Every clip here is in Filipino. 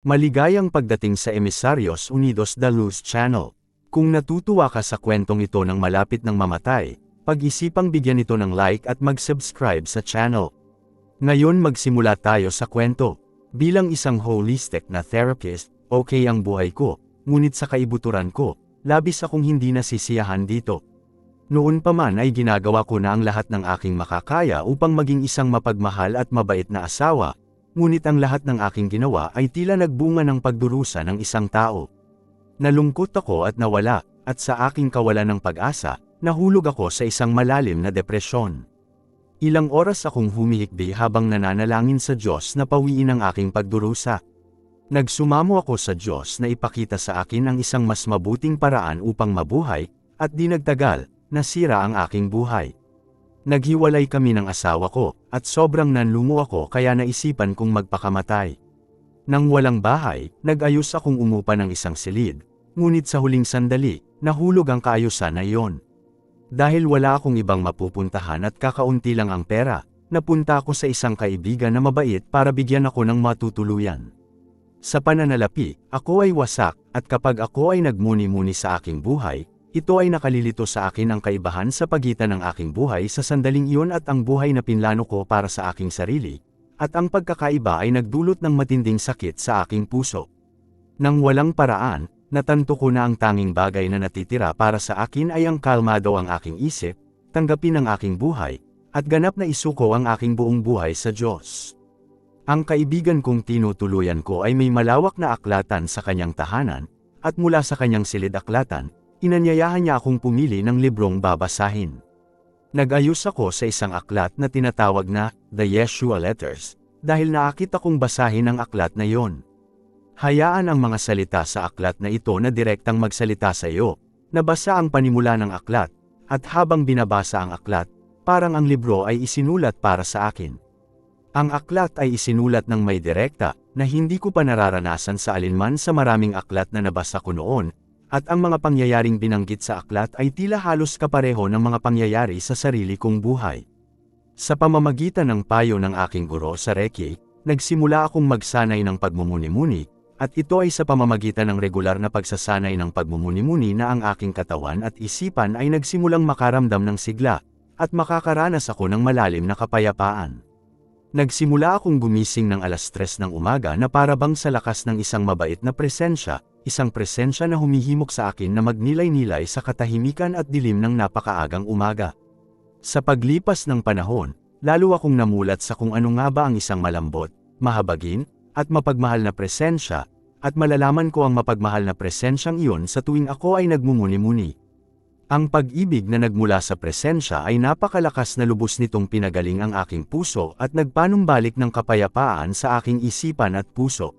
Maligayang pagdating sa Emisarios Unidos da Luz Channel. Kung natutuwa ka sa kwentong ito ng malapit ng mamatay, pag-isipang bigyan ito ng like at mag-subscribe sa channel. Ngayon magsimula tayo sa kwento. Bilang isang holistic na therapist, okay ang buhay ko, ngunit sa kaibuturan ko, labis akong hindi nasisiyahan dito. Noon pa man ay ginagawa ko na ang lahat ng aking makakaya upang maging isang mapagmahal at mabait na asawa, ngunit ang lahat ng aking ginawa ay tila nagbunga ng pagdurusa ng isang tao. Nalungkot ako at nawala, at sa aking kawalan ng pag-asa, nahulog ako sa isang malalim na depresyon. Ilang oras akong humihikbi habang nananalangin sa Diyos na pawiin ang aking pagdurusa. Nagsumamo ako sa Diyos na ipakita sa akin ang isang mas mabuting paraan upang mabuhay, at di nagtagal, nasira ang aking buhay. Naghiwalay kami ng asawa ko, at sobrang nanlumo ako kaya naisipan kong magpakamatay. Nang walang bahay, nag-ayos akong umupa ng isang silid, ngunit sa huling sandali, nahulog ang kaayusan na iyon. Dahil wala akong ibang mapupuntahan at kakaunti lang ang pera, napunta ako sa isang kaibigan na mabait para bigyan ako ng matutuluyan. Sa pananalapi, ako ay wasak, at kapag ako ay nagmuni-muni sa aking buhay, ito ay nakalilito sa akin ang kaibahan sa pagitan ng aking buhay sa sandaling iyon at ang buhay na pinlano ko para sa aking sarili, at ang pagkakaiba ay nagdulot ng matinding sakit sa aking puso. Nang walang paraan, natanto ko na ang tanging bagay na natitira para sa akin ay ang kalmado ang aking isip, tanggapin ang aking buhay, at ganap na isuko ang aking buong buhay sa Diyos. Ang kaibigan kong tinutuluyan ko ay may malawak na aklatan sa kanyang tahanan, at mula sa kanyang silid aklatan, Inanyayahan niya akong pumili ng librong babasahin. Nag-ayos ako sa isang aklat na tinatawag na The Yeshua Letters, dahil naakit akong basahin ang aklat na yon. Hayaan ang mga salita sa aklat na ito na direktang magsalita sa iyo, nabasa ang panimula ng aklat, at habang binabasa ang aklat, parang ang libro ay isinulat para sa akin. Ang aklat ay isinulat ng may direkta, na hindi ko pa nararanasan sa alinman sa maraming aklat na nabasa ko noon, at ang mga pangyayaring binanggit sa aklat ay tila halos kapareho ng mga pangyayari sa sarili kong buhay. Sa pamamagitan ng payo ng aking guro sa Reiki, nagsimula akong magsanay ng pagmumuni-muni, at ito ay sa pamamagitan ng regular na pagsasanay ng pagmumuni-muni na ang aking katawan at isipan ay nagsimulang makaramdam ng sigla, at makakaranas ako ng malalim na kapayapaan. Nagsimula akong gumising ng alas 3 ng umaga na parabang sa lakas ng isang mabait na presensya, isang presensya na humihimok sa akin na magnilay-nilay sa katahimikan at dilim ng napakaagang umaga. Sa paglipas ng panahon, lalo akong namulat sa kung ano nga ba ang isang malambot, mahabagin, at mapagmahal na presensya, at malalaman ko ang mapagmahal na presensyang iyon sa tuwing ako ay nagmumuni-muni. Ang pag-ibig na nagmula sa presensya ay napakalakas na lubos nitong pinagaling ang aking puso at nagpanumbalik ng kapayapaan sa aking isipan at puso.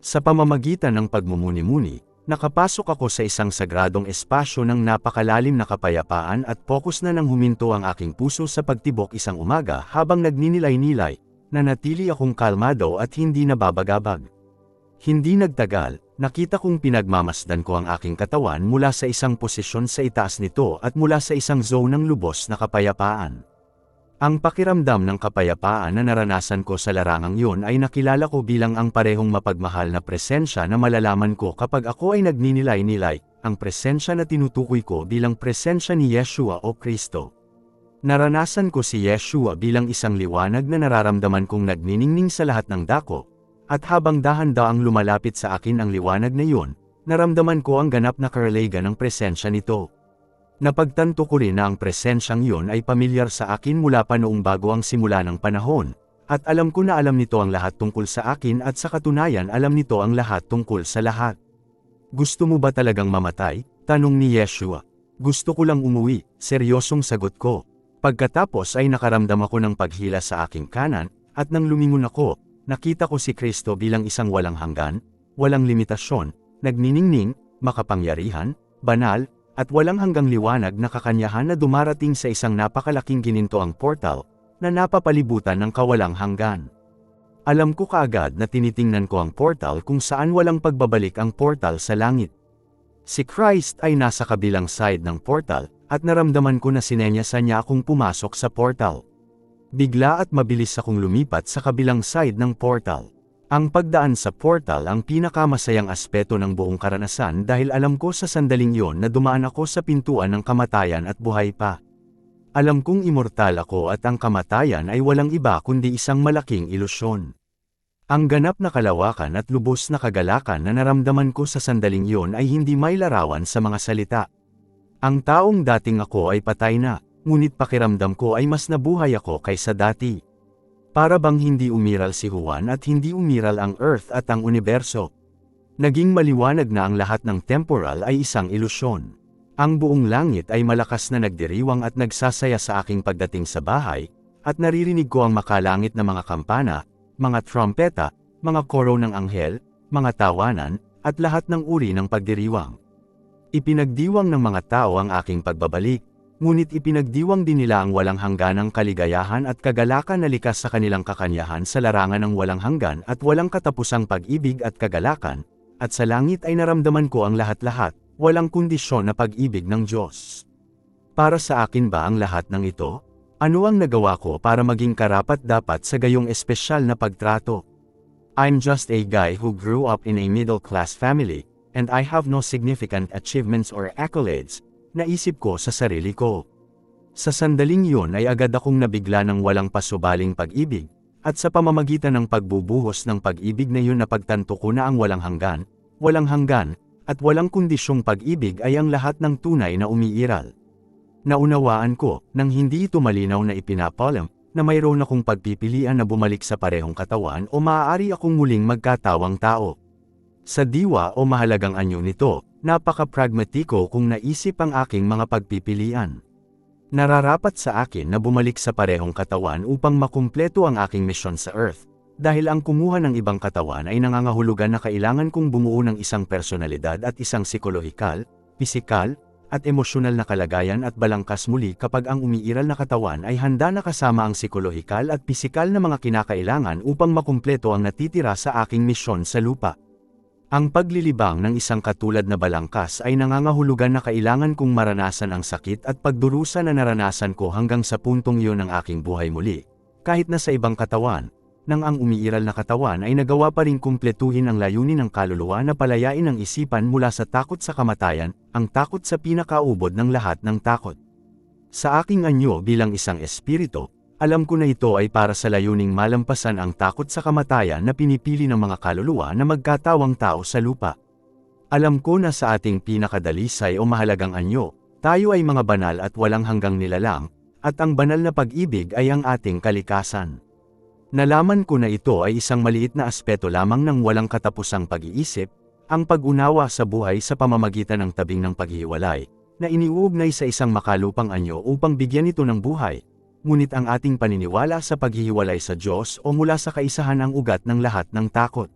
Sa pamamagitan ng pagmumuni-muni, nakapasok ako sa isang sagradong espasyo ng napakalalim na kapayapaan at pokus na nang huminto ang aking puso sa pagtibok isang umaga habang nagninilay-nilay, na natili akong kalmado at hindi nababagabag. Hindi nagtagal, nakita kong pinagmamasdan ko ang aking katawan mula sa isang posisyon sa itaas nito at mula sa isang zone ng lubos na kapayapaan. Ang pakiramdam ng kapayapaan na naranasan ko sa larangang yun ay nakilala ko bilang ang parehong mapagmahal na presensya na malalaman ko kapag ako ay nagninilay-nilay, ang presensya na tinutukoy ko bilang presensya ni Yeshua o Kristo. Naranasan ko si Yeshua bilang isang liwanag na nararamdaman kong nagniningning sa lahat ng dako, at habang dahan-daang lumalapit sa akin ang liwanag na yun, naramdaman ko ang ganap na karalaga ng presensya nito. Napagtanto ko rin na ang presensyang yun ay pamilyar sa akin mula pa noong bago ang simula ng panahon, at alam ko na alam nito ang lahat tungkol sa akin at sa katunayan alam nito ang lahat tungkol sa lahat. Gusto mo ba talagang mamatay? Tanong ni Yeshua. Gusto ko lang umuwi, seryosong sagot ko. Pagkatapos ay nakaramdam ako ng paghila sa aking kanan, at nang lumingon ako, nakita ko si Kristo bilang isang walang hanggan, walang limitasyon, nagniningning, makapangyarihan, banal, at walang hanggang liwanag na kakanyahan na dumarating sa isang napakalaking ginintoang portal, na napapalibutan ng kawalang hanggan. Alam ko kaagad na tinitingnan ko ang portal kung saan walang pagbabalik ang portal sa langit. Si Christ ay nasa kabilang side ng portal, at naramdaman ko na sinenyasan niya akong pumasok sa portal. Bigla at mabilis akong lumipat sa kabilang side ng portal. Ang pagdaan sa portal ang pinakamasayang aspeto ng buong karanasan dahil alam ko sa sandaling yon na dumaan ako sa pintuan ng kamatayan at buhay pa. Alam kong immortal ako at ang kamatayan ay walang iba kundi isang malaking ilusyon. Ang ganap na kalawakan at lubos na kagalakan na naramdaman ko sa sandaling yon ay hindi may larawan sa mga salita. Ang taong dating ako ay patay na, ngunit pakiramdam ko ay mas nabuhay ako kaysa dati. Para bang hindi umiral si Juan at hindi umiral ang Earth at ang universo. Naging maliwanag na ang lahat ng temporal ay isang ilusyon. Ang buong langit ay malakas na nagdiriwang at nagsasaya sa aking pagdating sa bahay, at naririnig ko ang makalangit na mga kampana, mga trompeta, mga koro ng anghel, mga tawanan, at lahat ng uri ng pagdiriwang. Ipinagdiwang ng mga tao ang aking pagbabalik, Ngunit ipinagdiwang din nila ang walang hangganang kaligayahan at kagalakan na likas sa kanilang kakanyahan sa larangan ng walang hanggan at walang katapusang pag-ibig at kagalakan, at sa langit ay naramdaman ko ang lahat-lahat, walang kondisyon na pag-ibig ng Diyos. Para sa akin ba ang lahat ng ito? Ano ang nagawa ko para maging karapat-dapat sa gayong espesyal na pagtrato? I'm just a guy who grew up in a middle-class family, and I have no significant achievements or accolades, naisip ko sa sarili ko. Sa sandaling yun ay agad akong nabigla ng walang pasubaling pag-ibig, at sa pamamagitan ng pagbubuhos ng pag-ibig na yun napagtanto ko na ang walang hanggan, walang hanggan, at walang kondisyong pag-ibig ay ang lahat ng tunay na umiiral. Naunawaan ko, nang hindi ito malinaw na ipinapalam, na mayroon akong pagpipilian na bumalik sa parehong katawan o maaari akong muling magkatawang tao. Sa diwa o mahalagang anyo nito, Napaka-pragmatiko kung naisip ang aking mga pagpipilian. Nararapat sa akin na bumalik sa parehong katawan upang makumpleto ang aking misyon sa Earth, dahil ang kumuha ng ibang katawan ay nangangahulugan na kailangan kong bumuo ng isang personalidad at isang psikolohikal, pisikal, at emosyonal na kalagayan at balangkas muli kapag ang umiiral na katawan ay handa na kasama ang psikolohikal at pisikal na mga kinakailangan upang makumpleto ang natitira sa aking misyon sa lupa. Ang paglilibang ng isang katulad na balangkas ay nangangahulugan na kailangan kong maranasan ang sakit at pagdurusa na naranasan ko hanggang sa puntong iyon ng aking buhay muli. Kahit na sa ibang katawan, nang ang umiiral na katawan ay nagawa pa rin kumpletuhin ang layunin ng kaluluwa na palayain ang isipan mula sa takot sa kamatayan, ang takot sa pinakaubod ng lahat ng takot. Sa aking anyo bilang isang espiritu, alam ko na ito ay para sa layuning malampasan ang takot sa kamatayan na pinipili ng mga kaluluwa na magkatawang tao sa lupa. Alam ko na sa ating pinakadalisay o mahalagang anyo, tayo ay mga banal at walang hanggang nilalang, at ang banal na pag-ibig ay ang ating kalikasan. Nalaman ko na ito ay isang maliit na aspeto lamang ng walang katapusang pag-iisip, ang pag-unawa sa buhay sa pamamagitan ng tabing ng paghiwalay, na iniuugnay sa isang makalupang anyo upang bigyan ito ng buhay, ngunit ang ating paniniwala sa paghihiwalay sa Diyos o mula sa kaisahan ang ugat ng lahat ng takot.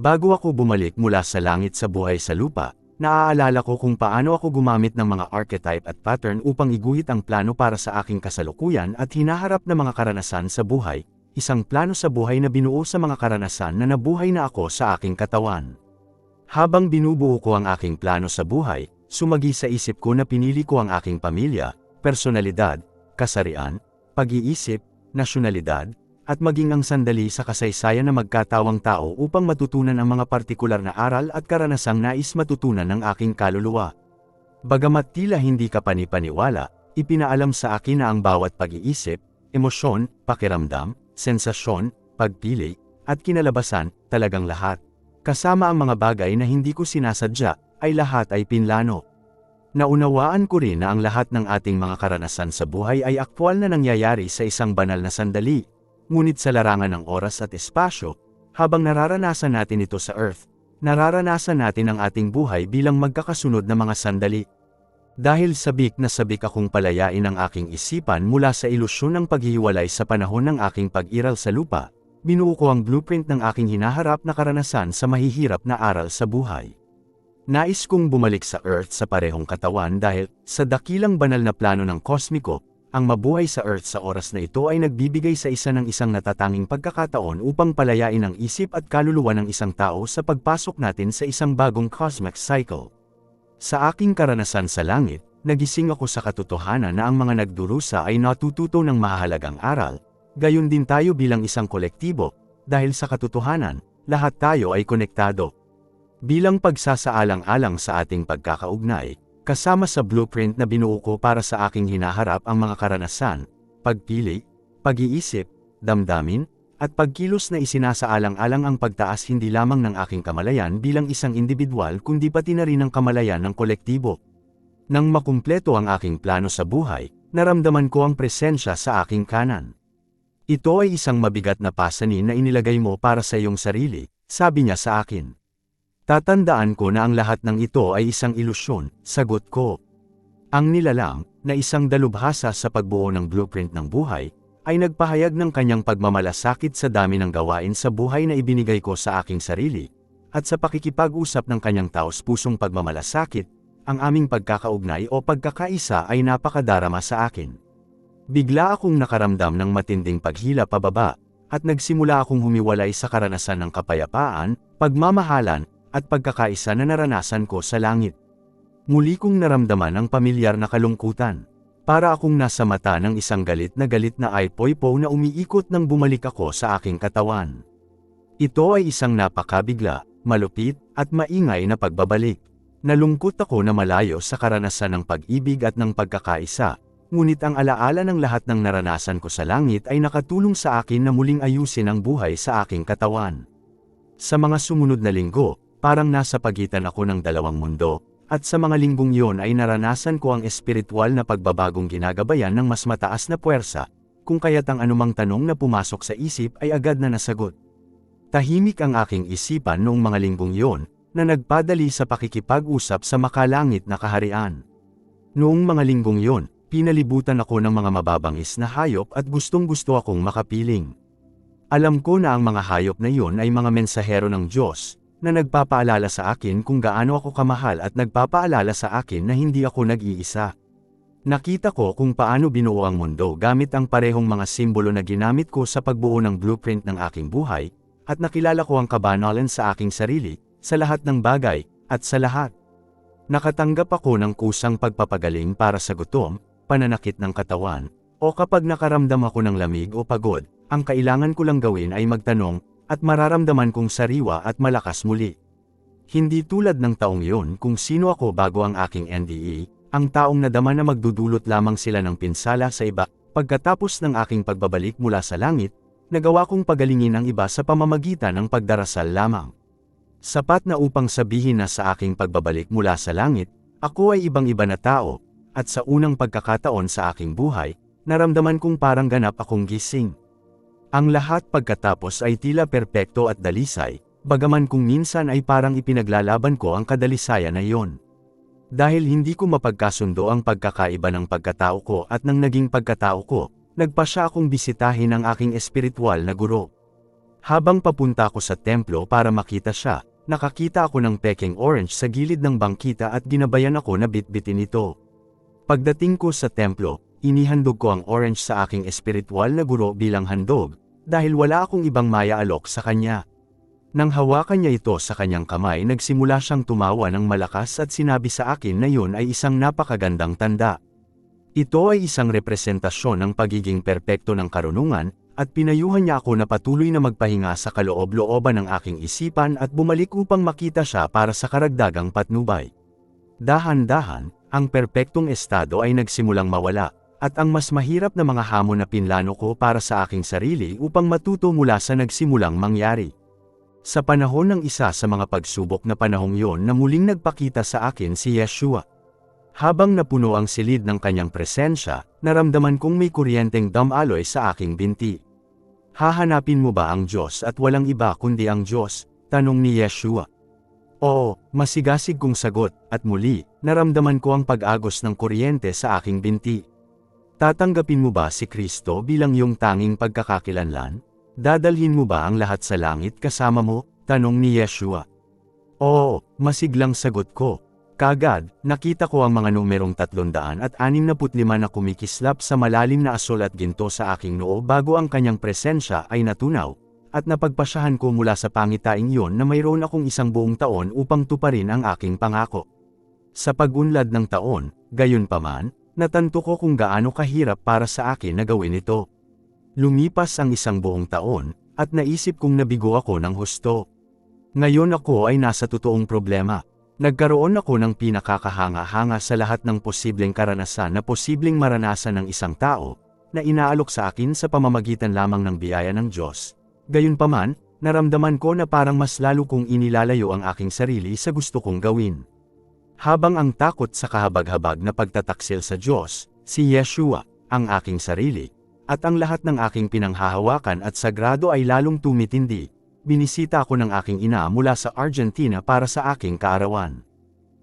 Bago ako bumalik mula sa langit sa buhay sa lupa, naaalala ko kung paano ako gumamit ng mga archetype at pattern upang iguhit ang plano para sa aking kasalukuyan at hinaharap na mga karanasan sa buhay, isang plano sa buhay na binuo sa mga karanasan na nabuhay na ako sa aking katawan. Habang binubuo ko ang aking plano sa buhay, sumagi sa isip ko na pinili ko ang aking pamilya, personalidad, kasarian, pag-iisip, nasyonalidad, at maging ang sandali sa kasaysayan na magkatawang tao upang matutunan ang mga partikular na aral at karanasang nais matutunan ng aking kaluluwa. Bagamat tila hindi ka panipaniwala, ipinaalam sa akin na ang bawat pag-iisip, emosyon, pakiramdam, sensasyon, pagpili, at kinalabasan, talagang lahat. Kasama ang mga bagay na hindi ko sinasadya, ay lahat ay pinlano. Naunawaan ko rin na ang lahat ng ating mga karanasan sa buhay ay aktwal na nangyayari sa isang banal na sandali, ngunit sa larangan ng oras at espasyo, habang nararanasan natin ito sa Earth, nararanasan natin ang ating buhay bilang magkakasunod na mga sandali. Dahil sabik na sabik akong palayain ang aking isipan mula sa ilusyon ng paghihiwalay sa panahon ng aking pag-iral sa lupa, binuo ko ang blueprint ng aking hinaharap na karanasan sa mahihirap na aral sa buhay. Nais kong bumalik sa Earth sa parehong katawan dahil, sa dakilang banal na plano ng kosmiko, ang mabuhay sa Earth sa oras na ito ay nagbibigay sa isa ng isang natatanging pagkakataon upang palayain ang isip at kaluluwa ng isang tao sa pagpasok natin sa isang bagong cosmic cycle. Sa aking karanasan sa langit, nagising ako sa katotohanan na ang mga nagdurusa ay natututo ng mahalagang aral, gayon din tayo bilang isang kolektibo, dahil sa katotohanan, lahat tayo ay konektado. Bilang pagsasaalang-alang sa ating pagkakaugnay, kasama sa blueprint na binuo ko para sa aking hinaharap ang mga karanasan, pagpili, pag-iisip, damdamin, at pagkilos na isinasaalang-alang ang pagtaas hindi lamang ng aking kamalayan bilang isang individual kundi pati na rin ang kamalayan ng kolektibo. Nang makumpleto ang aking plano sa buhay, naramdaman ko ang presensya sa aking kanan. Ito ay isang mabigat na pasanin na inilagay mo para sa iyong sarili, sabi niya sa akin. Tatandaan ko na ang lahat ng ito ay isang ilusyon, sagot ko. Ang nilalang, na isang dalubhasa sa pagbuo ng blueprint ng buhay, ay nagpahayag ng kanyang pagmamalasakit sa dami ng gawain sa buhay na ibinigay ko sa aking sarili, at sa pakikipag-usap ng kanyang taos-pusong pagmamalasakit, ang aming pagkakaugnay o pagkakaisa ay napakadarama sa akin. Bigla akong nakaramdam ng matinding paghila pababa, at nagsimula akong humiwalay sa karanasan ng kapayapaan, pagmamahalan, at pagkakaisa na naranasan ko sa langit. Muli kong naramdaman ang pamilyar na kalungkutan. Para akong nasa mata ng isang galit na galit na ipoipo na umiikot nang bumalik ako sa aking katawan. Ito ay isang napakabigla, malupit, at maingay na pagbabalik. Nalungkot ako na malayo sa karanasan ng pag-ibig at ng pagkakaisa, ngunit ang alaala ng lahat ng naranasan ko sa langit ay nakatulong sa akin na muling ayusin ang buhay sa aking katawan. Sa mga sumunod na linggo, Parang nasa pagitan ako ng dalawang mundo, at sa mga linggong yon ay naranasan ko ang espiritual na pagbabagong ginagabayan ng mas mataas na puwersa, kung kaya't ang anumang tanong na pumasok sa isip ay agad na nasagot. Tahimik ang aking isipan noong mga linggong yon, na nagpadali sa pakikipag-usap sa makalangit na kaharian. Noong mga linggong yon, pinalibutan ako ng mga mababangis na hayop at gustong gusto akong makapiling. Alam ko na ang mga hayop na iyon ay mga mensahero ng Diyos, na nagpapaalala sa akin kung gaano ako kamahal at nagpapaalala sa akin na hindi ako nag-iisa. Nakita ko kung paano binuo ang mundo gamit ang parehong mga simbolo na ginamit ko sa pagbuo ng blueprint ng aking buhay, at nakilala ko ang kabanalan sa aking sarili, sa lahat ng bagay, at sa lahat. Nakatanggap ako ng kusang pagpapagaling para sa gutom, pananakit ng katawan, o kapag nakaramdam ako ng lamig o pagod, ang kailangan ko lang gawin ay magtanong, at mararamdaman kong sariwa at malakas muli. Hindi tulad ng taong yon kung sino ako bago ang aking NDE, ang taong nadama na magdudulot lamang sila ng pinsala sa iba, pagkatapos ng aking pagbabalik mula sa langit, nagawa kong pagalingin ang iba sa pamamagitan ng pagdarasal lamang. Sapat na upang sabihin na sa aking pagbabalik mula sa langit, ako ay ibang-iba na tao, at sa unang pagkakataon sa aking buhay, naramdaman kong parang ganap akong gising. Ang lahat pagkatapos ay tila perpekto at dalisay, bagaman kung minsan ay parang ipinaglalaban ko ang kadalisayan na iyon. Dahil hindi ko mapagkasundo ang pagkakaiba ng pagkatao ko at ng naging pagkatao ko, nagpa siya akong bisitahin ang aking espiritual na guro. Habang papunta ako sa templo para makita siya, nakakita ako ng peking orange sa gilid ng bangkita at ginabayan ako na bitbitin ito. Pagdating ko sa templo, inihandog ko ang orange sa aking espiritual na guro bilang handog, dahil wala akong ibang maya-alok sa kanya. Nang hawakan niya ito sa kanyang kamay nagsimula siyang tumawa ng malakas at sinabi sa akin na yun ay isang napakagandang tanda. Ito ay isang representasyon ng pagiging perpekto ng karunungan, at pinayuhan niya ako na patuloy na magpahinga sa kaloob-looban ng aking isipan at bumalik upang makita siya para sa karagdagang patnubay. Dahan-dahan, ang perpektong estado ay nagsimulang mawala, at ang mas mahirap na mga hamon na pinlano ko para sa aking sarili upang matuto mula sa nagsimulang mangyari. Sa panahon ng isa sa mga pagsubok na panahong yon na muling nagpakita sa akin si Yeshua. Habang napuno ang silid ng kanyang presensya, naramdaman kong may kuryenteng damaloy sa aking binti. Hahanapin mo ba ang Diyos at walang iba kundi ang Diyos? Tanong ni Yeshua. Oo, masigasig kong sagot, at muli, naramdaman ko ang pag-agos ng kuryente sa aking binti. Tatanggapin mo ba si Kristo bilang iyong tanging pagkakakilanlan? Dadalhin mo ba ang lahat sa langit kasama mo? Tanong ni Yeshua. Oo, masiglang sagot ko. Kagad, nakita ko ang mga numerong 365 na kumikislap sa malalim na asol at ginto sa aking noo bago ang kanyang presensya ay natunaw, at napagpasyahan ko mula sa pangitaing yon na mayroon akong isang buong taon upang tuparin ang aking pangako. Sa pagunlad ng taon, gayon paman, natanto ko kung gaano kahirap para sa akin na gawin ito. Lumipas ang isang buong taon, at naisip kong nabigo ako ng husto. Ngayon ako ay nasa totoong problema. Nagkaroon ako ng pinakakahanga-hanga sa lahat ng posibleng karanasan na posibleng maranasan ng isang tao, na inaalok sa akin sa pamamagitan lamang ng biyaya ng Diyos. Gayunpaman, naramdaman ko na parang mas lalo kong inilalayo ang aking sarili sa gusto kong gawin. Habang ang takot sa kahabag-habag na pagtataksil sa Diyos, si Yeshua, ang aking sarili, at ang lahat ng aking pinanghahawakan at sagrado ay lalong tumitindi, binisita ako ng aking ina mula sa Argentina para sa aking kaarawan.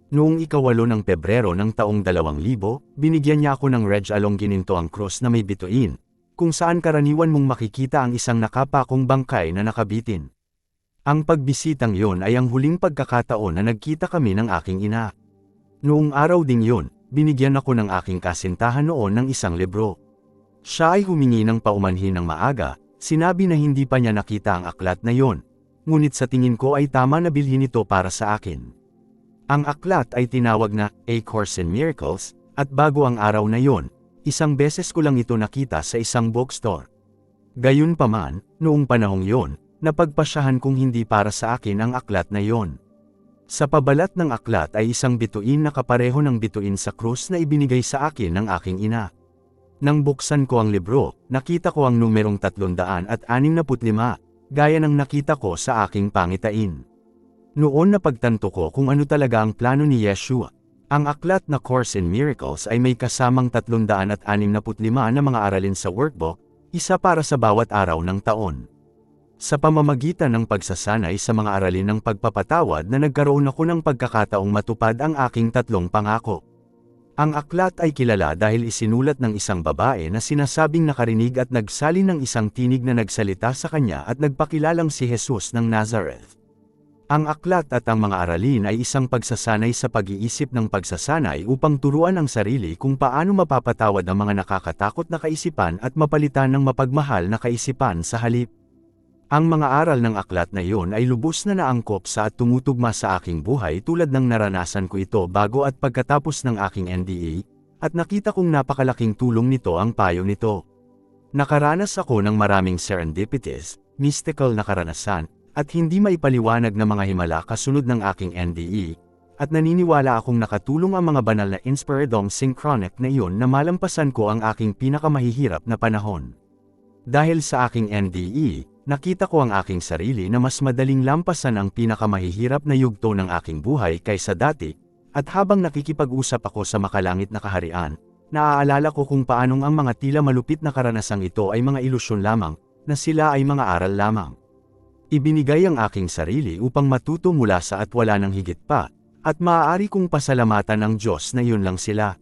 Noong ikawalo ng Pebrero ng taong 2000, binigyan niya ako ng Reg Along gininto ang cross na may bituin, kung saan karaniwan mong makikita ang isang nakapakong bangkay na nakabitin. Ang pagbisitang yon ay ang huling pagkakataon na nagkita kami ng aking ina. Noong araw ding yon, binigyan ako ng aking kasintahan noon ng isang libro. Siya ay humingi ng paumanhin ng maaga, sinabi na hindi pa niya nakita ang aklat na yon, ngunit sa tingin ko ay tama na bilhin ito para sa akin. Ang aklat ay tinawag na A Course in Miracles, at bago ang araw na yon, isang beses ko lang ito nakita sa isang bookstore. Gayunpaman, noong panahong yon, napagpasyahan kong hindi para sa akin ang aklat na yon. Sa pabalat ng aklat ay isang bituin na kapareho ng bituin sa krus na ibinigay sa akin ng aking ina. Nang buksan ko ang libro, nakita ko ang numerong 365, gaya ng nakita ko sa aking pangitain. Noon napagtanto ko kung ano talaga ang plano ni Yeshua. Ang aklat na Course in Miracles ay may kasamang 365 na mga aralin sa workbook, isa para sa bawat araw ng taon. Sa pamamagitan ng pagsasanay sa mga aralin ng pagpapatawad na nagkaroon ako ng pagkakataong matupad ang aking tatlong pangako. Ang aklat ay kilala dahil isinulat ng isang babae na sinasabing nakarinig at nagsalin ng isang tinig na nagsalita sa kanya at nagpakilalang si Jesus ng Nazareth. Ang aklat at ang mga aralin ay isang pagsasanay sa pag-iisip ng pagsasanay upang turuan ang sarili kung paano mapapatawad ang mga nakakatakot na kaisipan at mapalitan ng mapagmahal na kaisipan sa halip. Ang mga aral ng aklat na iyon ay lubos na naangkop sa at tumutugma sa aking buhay tulad ng naranasan ko ito bago at pagkatapos ng aking NDA, at nakita kong napakalaking tulong nito ang payo nito. Nakaranas ako ng maraming serendipities, mystical na karanasan, at hindi maipaliwanag na mga himala kasunod ng aking NDE, at naniniwala akong nakatulong ang mga banal na inspiredom synchronic na iyon na malampasan ko ang aking pinakamahihirap na panahon. Dahil sa aking NDE, nakita ko ang aking sarili na mas madaling lampasan ang pinakamahihirap na yugto ng aking buhay kaysa dati, at habang nakikipag-usap ako sa makalangit na kaharian, naaalala ko kung paanong ang mga tila malupit na karanasang ito ay mga ilusyon lamang, na sila ay mga aral lamang. Ibinigay ang aking sarili upang matuto mula sa at wala ng higit pa, at maaari kong pasalamatan ang Diyos na yun lang sila.